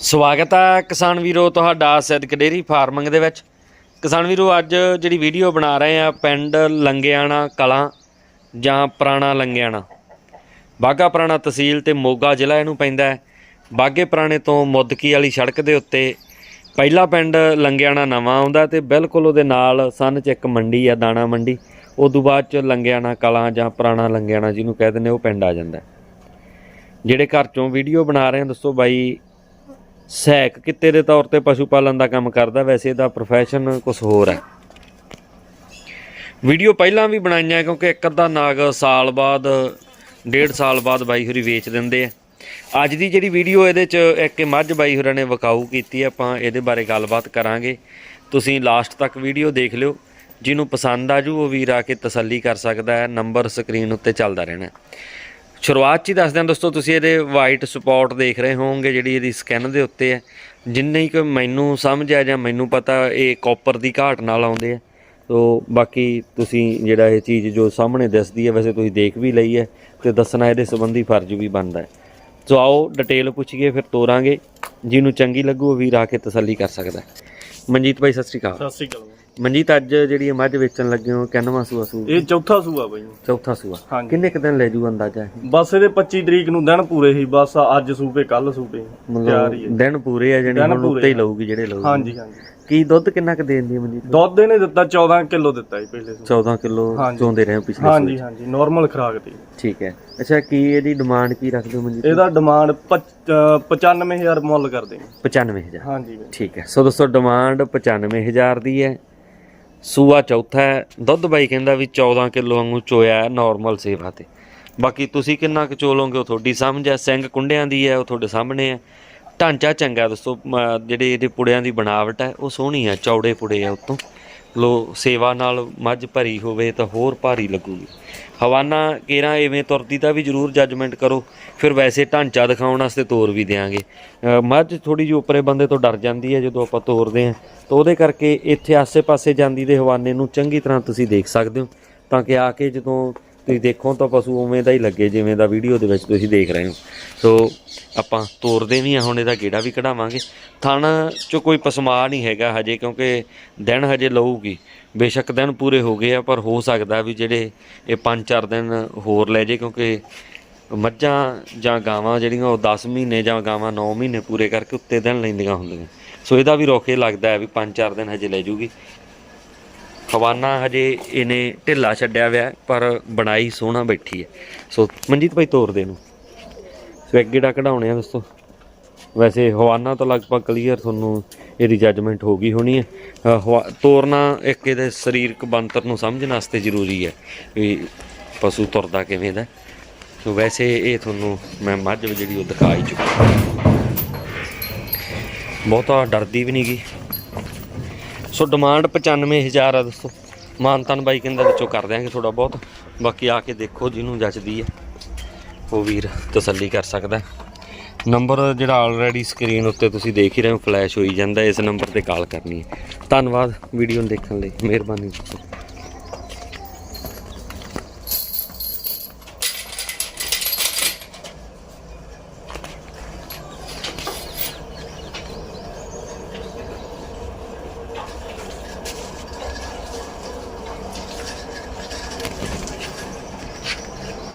ਸਵਾਗਤ ਹੈ ਕਿਸਾਨ ਵੀਰੋ ਤੁਹਾਡਾ ਸਿੱਧਕ ਡੇਰੀ ਫਾਰਮਿੰਗ ਦੇ ਵਿੱਚ। ਕਿਸਾਨ ਵੀਰੋ, ਅੱਜ ਜਿਹੜੀ ਵੀਡੀਓ ਬਣਾ ਰਹੇ ਆ ਪਿੰਡ ਲੰਗਿਆਣਾ ਕਲਾਂ ਜਾਂ ਪੁਰਾਣਾ ਲੰਗਿਆਣਾ। ਬਾਗਾ ਪੁਰਾਣਾ ਤਹਿਸੀਲ ਤੇ ਮੋਗਾ ਜ਼ਿਲ੍ਹਾ ਇਹਨੂੰ ਪੈਂਦਾ ਹੈ। ਬਾਗੇ ਪੁਰਾਣੇ ਤੋਂ ਮੁੱਦਕੀ ਵਾਲੀ ਸੜਕ ਦੇ ਉੱਤੇ ਪਹਿਲਾ ਪਿੰਡ ਲੰਗਿਆਣਾ ਨਵਾਂ ਆਉਂਦਾ ਤੇ ਬਿਲਕੁਲ ਉਹਦੇ ਨਾਲ ਸਨ ਚ ਇੱਕ ਮੰਡੀ ਆ, ਦਾਣਾ ਮੰਡੀ। ਉਦੋਂ ਬਾਅਦ ਚ ਲੰਗਿਆਣਾ ਕਲਾਂ ਜਾਂ ਪੁਰਾਣਾ ਲੰਗਿਆਣਾ ਜਿਹਨੂੰ ਕਹਿ ਦਿੰਦੇ ਉਹ ਪਿੰਡ ਆ ਜਾਂਦਾ ਜਿਹੜੇ ਘਰ ਚੋਂ ਵੀਡੀਓ ਬਣਾ ਰਹੇ ਆ, ਦੱਸੋ ਬਾਈ ਸਹਾਇਕ ਕਿੱਤੇ ਦੇ ਤੌਰ ਤੇ ਪਸ਼ੂ ਪਾਲਣ ਦਾ ਕੰਮ ਕਰਦਾ ਵੈਸੇ ਇਹਦਾ ਪ੍ਰੋਫੈਸ਼ਨ ਕੁਝ ਹੋਰ ਹੈ। ਵੀਡੀਓ ਪਹਿਲਾਂ ਵੀ ਬਣਾਈਆਂ ਕਿਉਂਕਿ ਇੱਕ ਅੱਧਾ ਨਾਗ ਸਾਲ ਬਾਅਦ ਡੇਢ ਸਾਲ ਬਾਅਦ ਬਾਈ ਹੋਰੀ ਵੇਚ ਦਿੰਦੇ ਆ। ਅੱਜ ਦੀ ਜਿਹੜੀ ਵੀਡੀਓ ਇਹਦੇ ਚ ਇੱਕ ਮੱਝ ਬਾਈ ਹੋਰਾਂ ਨੇ ਵਕਾਊ ਕੀਤੀ ਹੈ, ਆਪਾਂ ਇਹਦੇ ਬਾਰੇ ਗੱਲਬਾਤ ਕਰਾਂਗੇ। ਤੁਸੀਂ ਲਾਸਟ ਤੱਕ ਵੀਡੀਓ ਦੇਖ ਲਿਓ ਜਿਹਨੂੰ ਪਸੰਦ ਆ ਆਜੂ ਉਹ ਵੀਰ ਆ ਕੇ ਤਸੱਲੀ ਕਰ ਸਕਦਾ ਹੈ ਨੰਬਰ ਸਕਰੀਨ ਉੱਤੇ ਚੱਲਦਾ ਰਹਿਣਾ ਸ਼ੁਰੂਆਤ 'ਚ ਹੀ ਦੱਸ ਦਿਆਂ ਦੋਸਤੋ, ਤੁਸੀਂ ਇਹਦੇ ਵਾਈਟ ਸਪੌਟ ਦੇਖ ਰਹੇ ਹੋਵੋਗੇ, ਜਿਹੜੀ ਇਹਦੀ ਸਕਿਨ ਦੇ ਉੱਤੇ ਹੈ। ਜਿੰਨੇ ਕਿ ਮੈਨੂੰ ਸਮਝ ਆ ਜਾਂ ਮੈਨੂੰ ਪਤਾ, ਇਹ ਕਾਪਰ ਦੀ ਘਾਟ ਨਾਲ ਆਉਂਦੇ ਆ। ਸੋ ਬਾਕੀ ਤੁਸੀਂ ਜਿਹੜਾ ਇਹ ਚੀਜ਼ ਜੋ ਸਾਹਮਣੇ ਦਿਸਦੀ ਹੈ, ਵੈਸੇ ਤੁਸੀਂ ਦੇਖ ਵੀ ਲਈ ਹੈ ਤੇ ਦੱਸਣਾ ਇਹਦੇ ਸੰਬੰਧੀ ਫਰਜ਼ ਵੀ ਬਣਦਾ ਹੈ। ਸੋ ਆਓ ਡਿਟੇਲ ਪੁੱਛੀਏ, ਫਿਰ ਤੋਰਾਂਗੇ। ਜਿਹਨੂੰ ਚੰਗੀ ਲੱਗੂ, ਉਹ ਵੀਰ ਆ ਕੇ ਤਸੱਲੀ ਕਰ ਸਕਦਾ ਮਨਜੀਤ ਭਾਈ, ਸਤਿ ਸ਼੍ਰੀ ਅਕਾਲ। ਸਤਿ ਸ੍ਰੀ ਅਕਾਲ। ਮਨਜੀਤ ਅੱਜ ਜਿਹੜੀ ਇਹ ਮੱਝ ਵੇਚਣ ਲੱਗੇ ਹੋ ਕਿੰਨਵਾਂ ਸੂਆ ਸੂ ਇਹ ਚੌਥਾ ਸੂਆ ਬਾਈ। ਚੌਥਾ ਸੂਆ। ਹਾਂਜੀ। ਕਿੰਨੇ ਕੁ ਦਿਨ ਲੈ ਜੂ ਅੰਦਾਜ਼ਾ ਇਹ? ਬਸ ਇਹਦੇ 25 ਤਰੀਕ ਨੂੰ ਦਿਨ ਪੂਰੇ ਸੀ ਬਸ ਅੱਜ ਸੂਪੇ ਕੱਲ ਸੂਪੇ। ਤਿਆਰ ਹੀ। ਹੈ ਦਿਨ ਪੂਰੇ ਆ ਜਾਨੀ ਦਿਨ ਹੁਣ ਪੂਰੇ ਉੱਤੇ ਹੀ ਆ। ਲਊਗੀ ਜਿਹੜੇ ਲਊਗੀ। ਹਾਂਜੀ ਹਾਂਜੀ। ਕੀ ਦੁੱਧ ਕਿੰਨਾ ਕੁ ਦੇਣ ਦੀ ਮਨਜੀਤ? ਦੁੱਧ ਇਹਨੇ ਦਿੱਤਾ 14 ਕਿਲੋ ਦਿੱਤਾ ਜੀ ਪਹਿਲੇ ਸੂਏ 14 ਕਿਲੋ ਹਾਂਜੀ। ਚੋਂਦੇ ਰਹੇ ਹੋ ਪਿਛਲੇ ਹਾਂਜੀ ਹਾਂਜੀ ਨਾਰਮਲ ਖਰਾਕ ਸੂਏ। ਠੀਕ ਹੈ। ਅੱਛਾ ਕੀ ਇਹਦੀ ਡਿਮਾਂਡ ਕੀ ਰੱਖਦੇ ਹੋ ਮਨਜੀਤ? ਇਹਦਾ ਡਿਮਾਂਡ 95000 ਮੁੱਲ ਕਰਦੇ ਨੇ। 95000 ਹਾਂਜੀ। ਬਾਈ। ਠੀਕ ਹੈ। ਸੋ ਦੋਸਤੋ ਡਿਮਾਂਡ 95000 ਦੀ ਹੈ। ਸੂਆ ਚੌਥਾ ਹੈ। ਦੁੱਧ ਬਾਈ ਕਹਿੰਦਾ ਵੀ 14 ਕਿਲੋ ਵਾਂਗੂ ਚੋਇਆ ਨਾਰਮਲ ਸੇਵਾ ਤੇ। ਬਾਕੀ ਤੁਸੀਂ ਕਿੰਨਾ ਕੁ ਚੋਲੋਗੇ ਉਹ ਤੁਹਾਡੀ ਸਮਝ ਹੈ। ਸਿੰਘ ਕੁੰਡਿਆਂ ਦੀ ਹੈ ਉਹ ਤੁਹਾਡੇ ਸਾਹਮਣੇ ਹੈ। ਢਾਂਚਾ ਚੰਗਾ ਦੋਸਤੋ ਮ, ਜਿਹੜੇ ਇਹਦੇ ਪੁੜਿਆਂ ਦੀ ਬਣਾਵਟ ਹੈ ਉਹ ਸੋਹਣੀ ਹੈ ਚੌੜੇ ਪੁੜੇ ਆ ਉਤੋਂ। ਲੋ ਸੇਵਾ ਨਾਲ ਮੱਝ ਭਰੀ ਹੋਵੇ ਤਾਂ ਹੋਰ ਭਾਰੀ ਲੱਗੂਗੀ। ਹਵਾਨਾ ਕੇਰਾ ਐਵੇਂ ਤੁਰਦੀ ਦਾ ਵੀ ਜ਼ਰੂਰ ਜੱਜਮੈਂਟ ਕਰੋ ਫਿਰ ਵੈਸੇ ਢਾਂਚਾ ਦਿਖਾਉਣ ਵਾਸਤੇ ਤੋਰ ਵੀ ਦੇਾਂਗੇ ਮੱਝ ਥੋੜੀ ਜਿਹੀ ਉੱਪਰੇ ਬੰਦੇ ਤੋਂ ਡਰ ਜਾਂਦੀ ਹੈ ਜਦੋਂ ਆਪਾਂ ਤੋਰਦੇ ਹਾਂ। ਤਾਂ ਉਹਦੇ ਕਰਕੇ ਇੱਥੇ ਆਸੇ-ਪਾਸੇ ਜਾਂਦੀ ਦੇ ਹਵਾਨੇ ਨੂੰ ਚੰਗੀ ਤਰ੍ਹਾਂ ਤੁਸੀਂ ਦੇਖ ਸਕਦੇ ਹੋ। ਤਾਂ ਕਿ ਆ ਕੇ ਜਦੋਂ ਤੁਸੀਂ ਦੇਖੋ ਤਾਂ ਪਸ਼ੂ ਉਵੇਂ ਦਾ ਹੀ ਲੱਗੇ, ਜਿਵੇਂ ਦਾ ਵੀਡੀਓ ਦੇ ਵਿੱਚ ਤੁਸੀਂ ਦੇਖ ਰਹੇ ਹੋ। ਸੋ, ਆਪਾਂ ਤੋਰਦੇ ਵੀ ਆ ਹੁਣ ਇਹਦਾ ਗੇੜਾ ਵੀ ਕਢਾਵਾਂਗੇ। ਥਣ ਚ ਕੋਈ ਪਸਮਾ ਨਹੀਂ ਹੈਗਾ ਹਜੇ, ਕਿਉਂਕਿ ਦਿਨ ਹਜੇ ਲਊਗੀ। ਬੇਸ਼ੱਕ ਦਿਨ ਪੂਰੇ ਹੋ ਗਏ ਆ, ਪਰ ਹੋ ਸਕਦਾ ਵੀ ਜਿਹੜੇ ਇਹ 5-4 ਦਿਨ ਹੋਰ ਲੈ ਜੇ, ਕਿਉਂਕਿ ਮੱਝਾਂ ਜਾਂ ਗਾਵਾਂ ਜਿਹੜੀਆਂ, ਉਹ 10 ਮਹੀਨੇ ਜਾਂ ਗਾਵਾਂ 9 ਮਹੀਨੇ ਪੂਰੇ ਕਰਕੇ ਉੱਤੇ ਦਿਨ ਲੈਂਦੀਆਂ ਹੁੰਦੀਆਂ। ਸੋ, ਇਹਦਾ ਵੀ ਰੋਕੇ ਲੱਗਦਾ ਹੈ ਵੀ 5-4 ਦਿਨ ਹਜੇ ਲੈ ਜੂਗੀ। ਖਵਾਨਾ ਹਜੇ ਇਹਨੇ ਢਿੱਲਾ ਛੱਡਿਆ ਹੋਇਆ, ਪਰ ਬਣਾਈ ਸੋਹਣਾ ਬੈਠੀ ਹੈ। ਸੋ ਮਨਜੀਤ ਭਾਈ ਤੋਰ ਦੇ ਨੂੰ ਸੋ ਇੱਕ ਕਢਾਉਣੇ ਆ ਦੋਸਤੋ, ਵੈਸੇ ਹਵਾਨਾ ਤਾਂ ਲਗਭਗ ਕਲੀਅਰ ਤੁਹਾਨੂੰ ਇਹਦੀ ਜੱਜਮੈਂਟ ਹੋ ਗਈ ਹੋਣੀ ਹੈ। ਹਵਾ- ਤੋਰਨਾ ਇੱਕ ਇਹਦੇ ਸਰੀਰਕ ਬਣਤਰ ਨੂੰ ਸਮਝਣ ਵਾਸਤੇ ਜ਼ਰੂਰੀ ਹੈ ਵੀ ਪਸ਼ੂ ਤੁਰਦਾ ਕਿਵੇਂ ਦਾ। ਸੋ ਵੈਸੇ ਇਹ ਤੁਹਾਨੂੰ ਮੈਂ ਮੱਝ ਜਿਹੜੀ ਉਹ ਦਿਖਾ ਹੀ ਚੁੱਕਾ। ਬਹੁਤਾ ਡਰਦੀ ਵੀ ਨਹੀਂ ਗੀ। ਸੋ ਡਿਮਾਂਡ 95000 ਆ ਦੋਸਤੋ। ਮਾਨਤਨ ਬਾਈ ਕਹਿੰਦਾ ਵਿੱਚੋਂ ਕਰ ਦਿਆਂਗੇ ਥੋੜਾ ਬਹੁਤ। ਬਾਕੀ ਆ ਕੇ ਦੇਖੋ ਜਿਹਨੂੰ ਜੱਚਦੀ ਹੈ। ਉਹ ਵੀਰ ਤਸੱਲੀ ਕਰ ਸਕਦਾ ਨੰਬਰ ਜਿਹੜਾ ਆਲਰੇਡੀ ਸਕਰੀਨ ਉੱਤੇ ਤੁਸੀਂ ਦੇਖ ਹੀ ਰਹੇ ਹੋ ਫਲੈਸ਼ ਹੋਈ ਜਾਂਦਾ। ਇਸ ਨੰਬਰ ਤੇ ਕਾਲ ਕਰਨੀ ਹੈ। ਧੰਨਵਾਦ ਵੀਡੀਓ ਨੂੰ ਦੇਖਣ ਲਈ। ਮਿਹਰਬਾਨੀ। ਦੋਸਤੋ